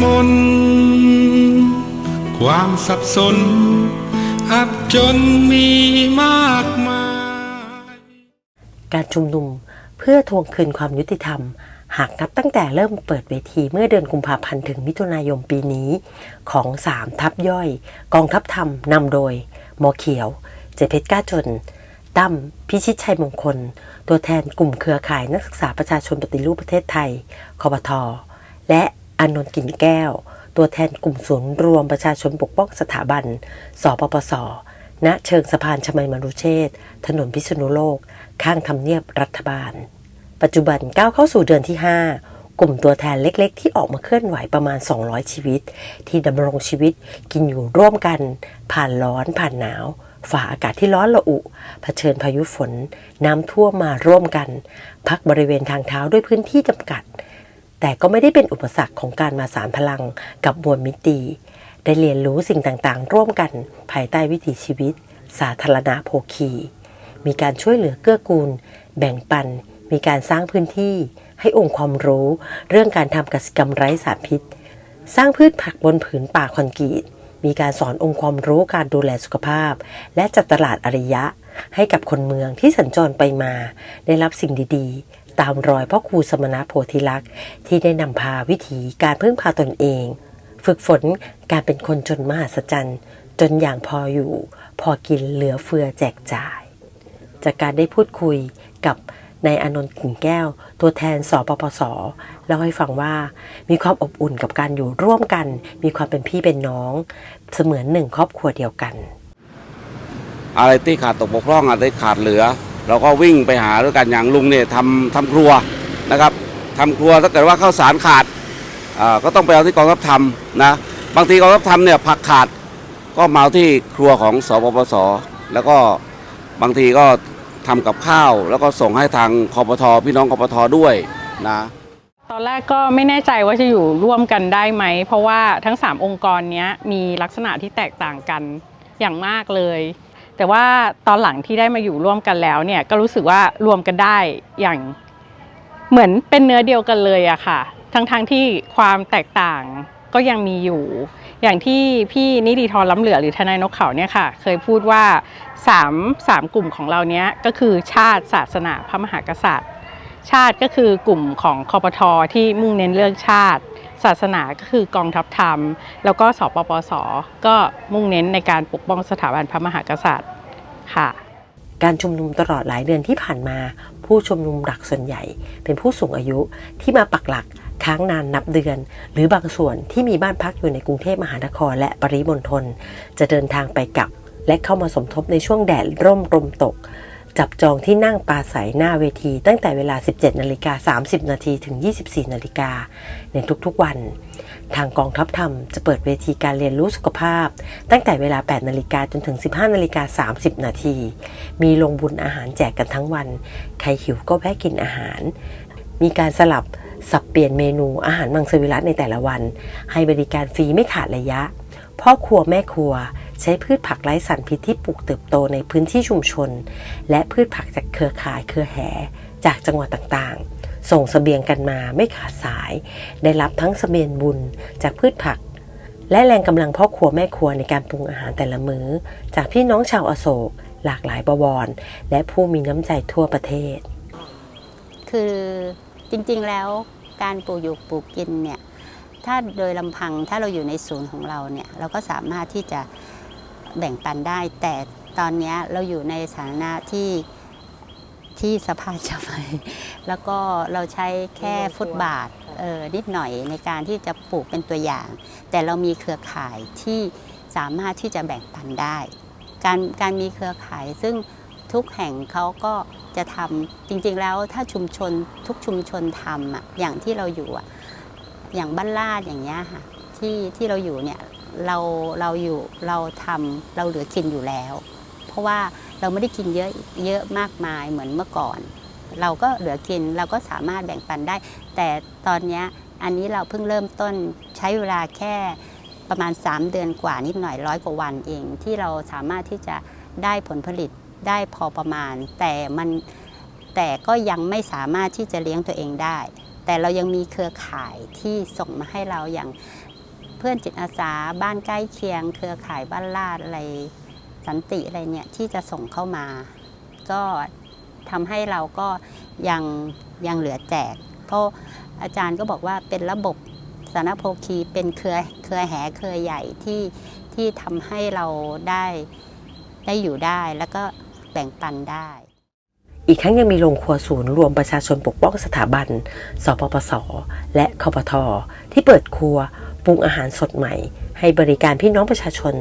มนต์ความสับสน อับจนมีมากมาย การชุมนุมเพื่อทวงคืนความยุติธรรม หากนับตั้งแต่เริ่มเปิดเวทีเมื่อเดือนกุมภาพันธ์ถึงมิถุนายนปีนี้ ของ 3 ทัพย่อย กองทัพธรรมนำโดย หมอเขียว เจเพชรก้าจนตั้มพิชิตชัยมงคล ตัวแทนกลุ่มเครือข่ายนักศึกษาประชาชนปฏิรูปประเทศไทยคอบทอและ อานนท์กิ่นแก้ว ตัวแทนกลุ่มศูนย์รวมประชาชนปกป้องสถาบัน สปปส ณ เชิงสะพานชมัยมรุเชษฐ์ถนนพิษณุโลก ข้างทำเนียบรัฐบาล ปัจจุบันก้าวเข้าสู่เดือนที่ 5 กลุ่มตัวแทนเล็กๆ ที่ออกมาเคลื่อนไหวประมาณ 200 ชีวิต ที่ดำรงชีวิตกินอยู่ร่วมกัน ผ่านร้อนผ่านหนาวฝ่าอากาศที่ร้อนระอุเผชิญพายุฝน น้ำท่วมมาร่วมกัน พักบริเวณทางเท้าด้วยพื้นที่จำกัด แต่ก็ไม่ได้เป็นอุปสรรคของการมาสารพลังกับมวลมิตรีได้เรียนรู้สิ่งต่างๆ ร่วมกันภายใต้วิถีชีวิต สาธารณะโภคี มีการช่วยเหลือเกื้อกูล แบ่งปัน มีการสร้างพื้นที่ ให้องค์ความรู้ เรื่องการทำกสิกรรมไร้สารพิษ สร้างพืชผักบนผืนป่าคอนกรีต มีการสอนองค์ความรู้การดูแลสุขภาพ และจัดตลาดอริยะ ให้กับคนเมืองที่สัญจรไปมา ได้รับสิ่งดีๆ ตามรอยพ่อครูสมณะโพธิลักษณ์ที่ได้นำพาวิถีการพึ่งพาตนเอง ฝึกฝนการเป็นคนจนมหัศจรรย์ จนอย่างพออยู่ พอกินเหลือเฟือแจกจ่าย จากการได้พูดคุยกับนายอนนท์กิ่งแก้ว ตัวแทนสปปสเล่าให้ฟังว่ามีความอบอุ่นกับการอยู่ร่วมกัน มีความเป็นพี่เป็นน้อง เสมือนหนึ่งครอบครัวเดียวกัน อะไรที่ขาดตกบกพร่องอะไรขาดเหลือ เราก็วิ่งไปหาด้วยกันอย่างลุงเนี่ยทำทำครัวนะครับทำครัวถ้าเกิดว่าข้าวสารขาดก็ต้องไปเอาที่กองทัพทำนะบางทีกองทัพทำเนี่ยผักขาดก็มาที่ครัวของสปปส แล้วก็บางทีก็ทำกับข้าว แล้วก็ส่งให้ทางคอปทพี่น้องคอปทด้วยนะตอนแรกก็ไม่แน่ใจว่าจะอยู่ร่วมกันได้ไหม เพราะว่าทั้ง 3 องค์กรนี้มีลักษณะที่แตกต่างกันอย่างมากเลย แต่ว่าตอนหลังที่ได้มาอยู่ร่วมกันแล้วเนี่ยก็รู้สึกว่ารวมกันได้อย่างเหมือนเป็นเนื้อเดียวกันเลยอะค่ะ ทั้งๆทที่ความแตกต่างก็ยังมีอยู่ อย่างที่พี่นิติธรล้ำเหลือหรือทนายนกเขาเนี่ยค่ะ เคยพูดว่าสามสามกลุ่มของเราเนี้ยก็คือชาติศาสนาพระมหากษัตริย์ ชาติก็คือกลุ่มของคอปทอที่มุ่งเน้นเรื่องชาติ ศาสนาก็คือกองทัพธรรม แล้วก็สปปสก็มุ่งเน้นในการปกป้องสถาบันพระมหากษัตริย์ ค่ะ การชุมนุมตลอดหลายเดือนที่ผ่านมา ผู้ชุมนุมหลักส่วนใหญ่ เป็นผู้สูงอายุที่มาปักหลักค้างนานนับเดือน หรือบางส่วนที่มีบ้านพักอยู่ในกรุงเทพมหานครและปริมณฑลจะเดินทางไปกลับ และเข้ามาสมทบในช่วงแดดร่มลมตก จับจองที่นั่งปราศัยหน้าเวที ตั้งแต่เวลา 17นาฬิกา30นาทีถึง 24นาฬิกาในทุกๆวัน ทางกองทัพธรรมจะเปิดเวทีการเรียนรู้สุขภาพ ตั้งแต่เวลา 8 นาฬิกาจนถึง 15 นาฬิกา 30 นาที มีลงบุญอาหารแจกกันทั้งวัน ใครหิวก็แวะกินอาหาร มีการสลับสับเปลี่ยนเมนูอาหารมังสวิรัตในแต่ละวัน ให้บริการฟรีไม่ขาดระยะ พ่อครัวแม่ครัวใช้พืชผักไร้สารพิษที่ปลูกเติบโตในพื้นที่ชุมชน และพืชผักจากเครือข่ายเครือแห่จากจังหวัดต่างๆ ส่งเสบียงกันมาไม่ขาดสาย ได้รับทั้งเสบียงบุญจากพืชผัก และแรงกำลังพ่อครัวแม่ครัวในการปรุงอาหารแต่ละมือ้อ จากพี่น้องชาวอโศก หลากหลายบวร และผู้มีน้ำใจทั่วประเทศ คือจริงๆแล้วการปลูกอยู่ปลูกกินเนี่ยถ้าโดยลำพังถ้าเราอยู่ในศูนย์ของเราเนี่ยเราก็สามารถที่จะแบ่งปันได้ แต่ตอนนี้เราอยู่ในสถานะที่ ที่สภาพจะไปแล้วก็เราใช้แค่ฟุตบาทเออนิดหน่อยในการที่จะปลูกเป็นตัวอย่าง แต่เรามีเครือข่ายที่สามารถที่จะแบ่งปันได้ การการมีเครือข่ายซึ่งทุกแห่งเขาก็จะทำจริงๆแล้วถ้าชุมชนทุกชุมชนทำอะอย่างที่เราอยู่อะอย่างบ้านลาดอย่างเงี้ยค่ะที่ที่เราอยู่เนี่ยเราเราอยู่เราทำเราเหลือกินอยู่แล้ว เพราะว่า เราไม่ได้กินเยอะเยอะมากมายเหมือนเมื่อก่อน เราก็เหลือกินเราก็สามารถแบ่งปันได้ แต่ตอนนี้อันนี้เราเพิ่งเริ่มต้นใช้เวลาแค่ประมาณ 3 เดือนกว่านิดหน่อยร้อยกว่าวันเอง ที่เราสามารถที่จะได้ผลผลิตได้พอประมาณ แต่มันแต่ก็ยังไม่สามารถที่จะเลี้ยงตัวเองได้ แต่เรายังมีเครือข่ายที่ส่งมาให้เราอย่างเพื่อนจิตอาสาบ้านใกล้เคียง เครือข่ายบ้านลาดอะไร สันติอะไรเนี่ยที่จะส่งเข้ามา ก็ทำให้เราก็ยังยังเหลือแจก เพราะอาจารย์ก็บอกว่าเป็นระบบสารโภคีเป็นเครือเครือแหเครือใหญ่ที่ที่ทำให้เราได้ได้อยู่ได้แล้วก็แบ่งปันได้ อีกทั้งยังมีโรงครัวศูนย์รวมประชาชนปกป้องสถาบัน สปปส และคปทที่เปิดครัวปรุงอาหารสดใหม่ ให้บริการพี่น้องประชาชน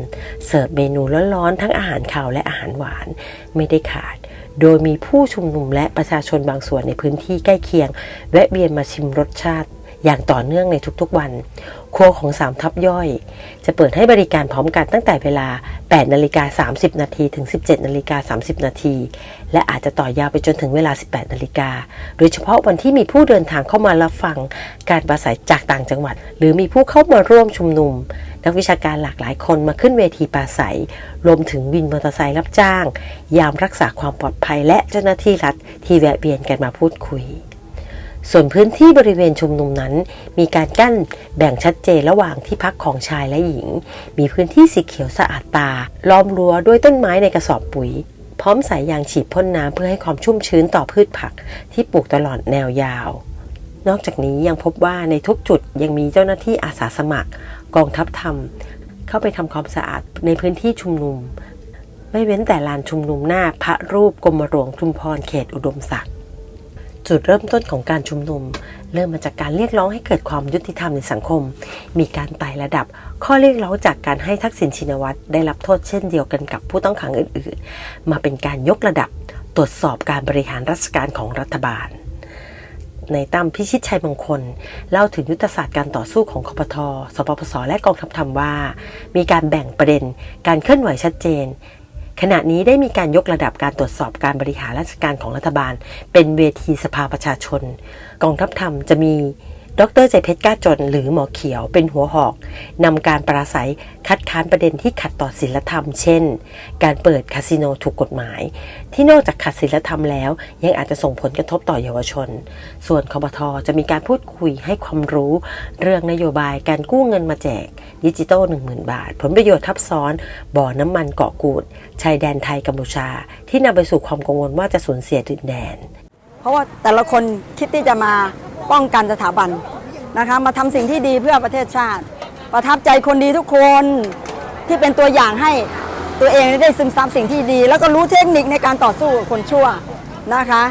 เสิร์ฟเมนูร้อนๆ ทั้งอาหารคาวและอาหารหวาน ไม่ได้ขาด โดยมีผู้ชุมนุมและประชาชนบางส่วนในพื้นที่ใกล้เคียง แวะเวียนมาชิมรสชาติ อย่างต่อเนื่องในทุกๆวัน ครัวของสามทับย่อย จะเปิดให้บริการพร้อมกันตั้งแต่เวลา 8นาฬิกา30 นาทีถึง 17นาฬิกา30 นาที และอาจจะต่อยาวไปจนถึงเวลา 18นาฬิกาโดยเฉพาะวันที่มีผู้เดินทางเข้ามารับฟังการปราศัยจากต่างจังหวัด หรือมีผู้เข้ามาร่วมชุมนุม นักวิชาการหลากหลายคนมาขึ้นเวทีปราศัยรวมถึงวินมอเตอร์ไซค์รับจ้าง ยามรักษาความปลอดภัยและเจ้าหน้าที่รัฐที่แวะเวียนกันมาพูดคุย ส่วนพื้นที่บริเวณชุมนุมนั้น มีการกั้นแบ่งชัดเจนระหว่างที่พักของชายและหญิง มีพื้นที่สีเขียวสะอาดตา ล้อมรั้วด้วยต้นไม้ในกระสอบปุ๋ย พร้อมสายยางฉีดพ่นน้ำเพื่อให้ความชุ่มชื้นต่อพืชผักที่ปลูกตลอดแนวยาว นอกจากนี้ยังพบว่าในทุกจุดยังมีเจ้าหน้าที่อาสาสมัคร กองทัพธรรม เข้าไปทำความสะอาดในพื้นที่ชุมนุม ไม่เว้นแต่ลานชุมนุมหน้าพระรูปกรมหลวงชุมพรเขตอุดมศักดิ์ จุดเริ่มต้นของการชุมนุม เริ่มมาจากการเรียกร้องให้เกิดความยุติธรรมในสังคม มีการไต่ระดับ ข้อเรียกร้องจากการให้ทักษิณชินวัตรได้รับโทษเช่นเดียวกันกับผู้ต้องขังอื่นๆ มาเป็นการยกระดับตรวจสอบการบริหารราชการของรัฐบาล ในตั้มพิชิตชัยมงคล เล่าถึงยุทธศาสตร์การต่อสู้ของคอปท สปปส และกองทัพธรรมว่า มีการแบ่งประเด็น การเคลื่อนไหวชัดเจน ขณะนี้ได้มีการยกระดับการตรวจสอบการบริหารราชการของรัฐบาล เป็นเวทีสภาประชาชน กองทัพธรรมจะมี ดรใจเพชรก้าจนหรือหมอเขียวเป็นหัวหอกนำการปราศัยคัดค้านประเด็นที่ขัดต่อศีลธรรม เช่น การเปิดคาสิโนถูกกฎหมาย ที่นอกจากขัดศีลธรรมแล้ว ยังอาจจะส่งผลกระทบต่อเยาวชน ส่วนคบทจะมีการพูดคุยให้ความรู้ เรื่องนโยบายการกู้เงินมาแจกดิจิตอล10,000 บาท ผลประโยชน์ทับซ้อน บ่อน้ำมันเกาะกูดชายแดนไทยกัมพูชา ที่นำไปสู่ความกังวลว่าจะสูญเสียดินแดน เพราะว่าแต่ละคนคิดที่จะมา ป้องกันสถาบันนะคะมาทำสิ่งที่ดีเพื่อประเทศชาติ ประทับใจคนดีทุกคนที่เป็นตัวอย่างให้ตัวเองได้ซึมซับสิ่งที่ดี แล้วก็รู้เทคนิคในการต่อสู้กับคนชั่วนะคะ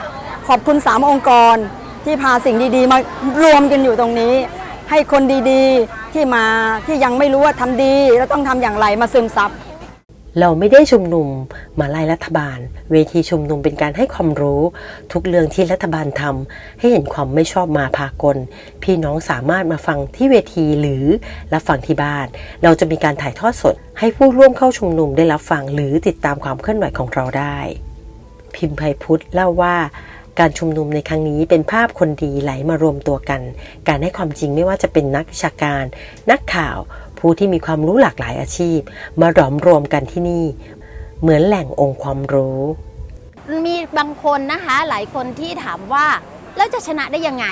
ขอบคุณสามองค์กรที่พาสิ่งดีๆ มารวมกันอยู่ตรงนี้ ให้คนดีๆที่มาที่ยังไม่รู้ว่าทำดี แล้วต้องทำอย่างไรมาซึมซับ เราไม่ได้ชุมนุมมาไล่รัฐบาล เวทีชุมนุมเป็นการให้ความรู้ ทุกเรื่องที่รัฐบาลทำให้เห็นความไม่ชอบมาพากล พี่น้องสามารถมาฟังที่เวทีหรือรับฟังที่บ้าน เราจะมีการถ่ายทอดสด ให้ผู้ร่วมเข้าชุมนุมได้รับฟังหรือติดตามความเคลื่อนไหวของเราได้ พิมพ์ไพพุทธเล่าว่าการชุมนุมในครั้งนี้เป็นภาพคนดีไหลมารวมตัวกัน การให้ความจริงไม่ว่าจะเป็นนักวิชาการ นักข่าว ผู้ที่มีความรู้หลากหลายอาชีพ มาหลอมรวมกันที่นี่ เหมือนแหล่งองค์ความรู้ มีบางคนนะคะหลายคนที่ถามว่าแล้วจะชนะได้ยังไง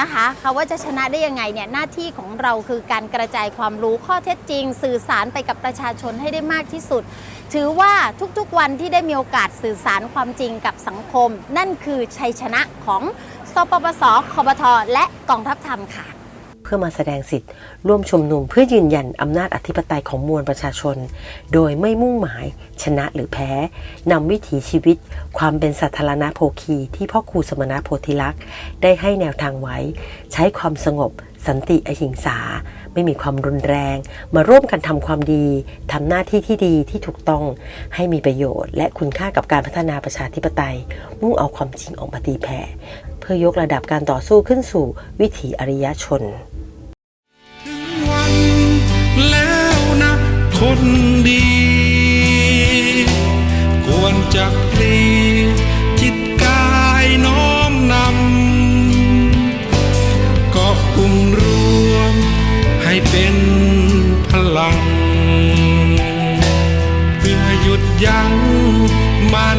นะคะคาว่าจะชนะได้ยังไงเนี่ยหน้าที่ของเราคือการกระจายความรู้ข้อเท็จจริง สื่อสารไปกับประชาชนให้ได้มากที่สุด ถือว่าทุกๆวันที่ได้มีโอกาสสื่อสารความจริงกับสังคม นั่นคือชัยชนะของสปปสคบทและกองทัพธรรมค่ะ พื่อมาแสดงสิทธิ์ ร่วมชุมนุมเพื่อยืนยันอำนาจอธิปไตยของมวลประชาชน โดยไม่มุ่งหมายชนะหรือแพ้นำวิถีชีวิต ความเป็นสัทธารณโภคีที่พ่อครูสมณโพธิลักษ์ได้ให้แนวทางไว้ ใช้ความสงบ สันติอหิงสา ไม่มีความรุนแรง มาร่วมกันทำความดีทำหน้าที่ที่ดีที่ถูกต้องให้มีประโยชน์ และคุณค่ากับการพัฒนาประชาธิปไตย มุ่งเอาความจริงออกมาตีแผ่ เพื่อยกระดับการต่อสู้ขึ้นสู่วิถีอริยชนวันแล้วนะคนดี ควรจะพลีจิต my